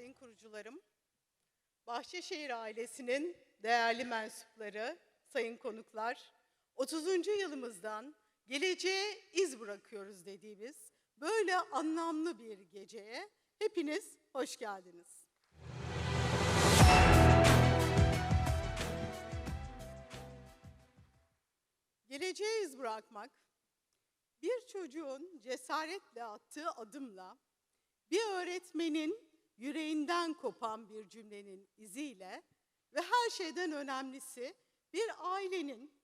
sayın kurucularım, Bahçeşehir ailesinin değerli mensupları, sayın konuklar, 30. yılımızdan geleceğe iz bırakıyoruz dediğimiz böyle anlamlı bir geceye hepiniz hoş geldiniz. Geleceğe iz bırakmak, bir çocuğun cesaretle attığı adımla, bir öğretmenin yüreğinden kopan bir cümlenin iziyle ve her şeyden önemlisi bir ailenin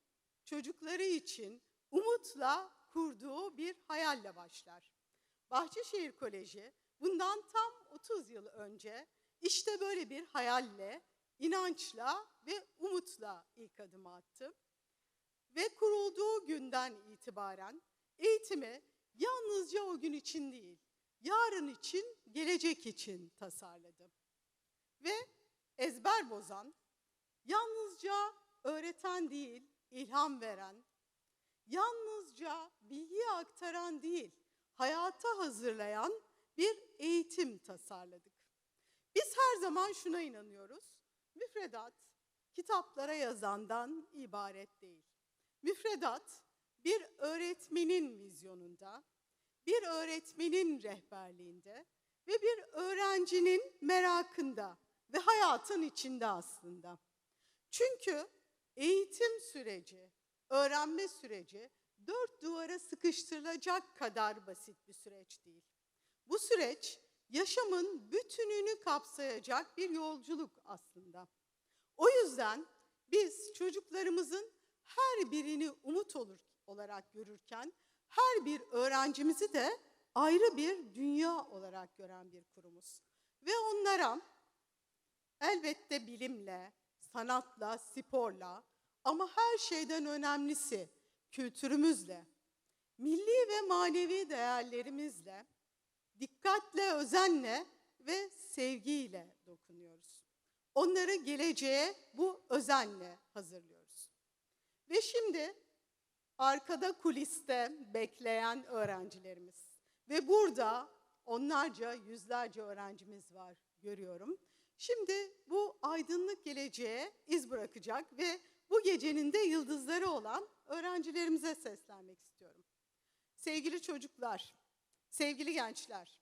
çocukları için umutla kurduğu bir hayalle başlar. Bahçeşehir Koleji bundan tam 30 yıl önce işte böyle bir hayalle, inançla ve umutla ilk adımı attı. Ve kurulduğu günden itibaren eğitimi yalnızca o gün için değil, yarın için, gelecek için tasarladı. Ve ezber bozan, yalnızca öğreten değil, ilham veren, yalnızca bilgiyi aktaran değil, hayata hazırlayan bir eğitim tasarladık. Biz her zaman şuna inanıyoruz. Müfredat kitaplara yazandan ibaret değil. Müfredat bir öğretmenin vizyonunda, bir öğretmenin rehberliğinde ve bir öğrencinin merakında ve hayatın içinde aslında. Çünkü eğitim süreci, öğrenme süreci dört duvara sıkıştırılacak kadar basit bir süreç değil. Bu süreç yaşamın bütününü kapsayacak bir yolculuk aslında. O yüzden biz çocuklarımızın her birini umut olur olarak görürken her bir öğrencimizi de ayrı bir dünya olarak gören bir kurumuz. Ve onlara elbette bilimle, sanatla, sporla ama her şeyden önemlisi kültürümüzle, milli ve manevi değerlerimizle, dikkatle, özenle ve sevgiyle dokunuyoruz. Onları geleceğe bu özenle hazırlıyoruz. Ve şimdi arkada kuliste bekleyen öğrencilerimiz ve burada onlarca, yüzlerce öğrencimiz var görüyorum. Şimdi bu aydınlık geleceğe iz bırakacak ve bu gecenin de yıldızları olan öğrencilerimize seslenmek istiyorum. Sevgili çocuklar, sevgili gençler,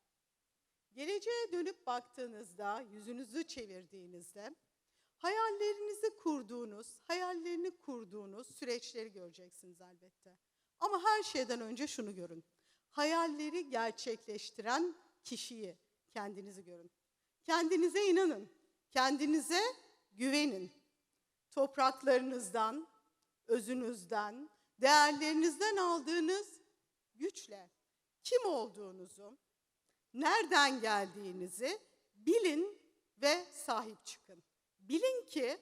geleceğe dönüp baktığınızda, yüzünüzü çevirdiğinizde hayallerinizi kurduğunuz, hayallerini kurduğunuz süreçleri göreceksiniz elbette. Ama her şeyden önce şunu görün. Hayalleri gerçekleştiren kişiyi, kendinizi görün. Kendinize inanın, kendinize güvenin. Topraklarınızdan, özünüzden, değerlerinizden aldığınız güçle kim olduğunuzu, nereden geldiğinizi bilin ve sahip çıkın. Bilin ki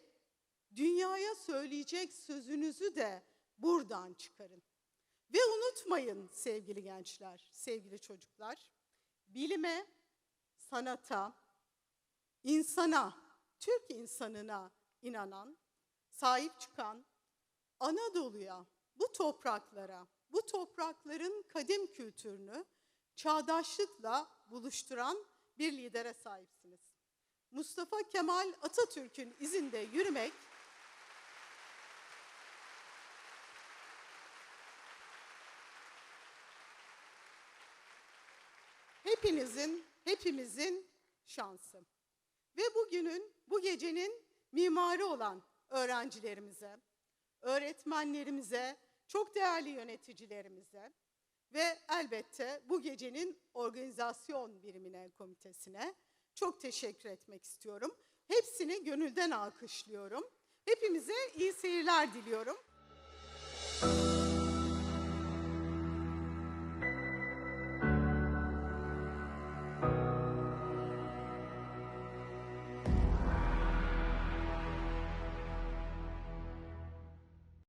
dünyaya söyleyecek sözünüzü de buradan çıkarın. Ve unutmayın sevgili gençler, sevgili çocuklar, bilime, sanata, insana, Türk insanına inanan, sahip çıkan, Anadolu'ya, bu topraklara, bu toprakların kadim kültürünü çağdaşlıkla buluşturan bir lidere sahipsiniz. Mustafa Kemal Atatürk'ün izinde yürümek hepinizin, hepimizin şansı. Ve bugünün, bu gecenin mimarı olan öğrencilerimize, öğretmenlerimize, çok değerli yöneticilerimize ve elbette bu gecenin organizasyon birimine, komitesine çok teşekkür etmek istiyorum. Hepsini gönülden alkışlıyorum. Hepimize iyi seyirler diliyorum.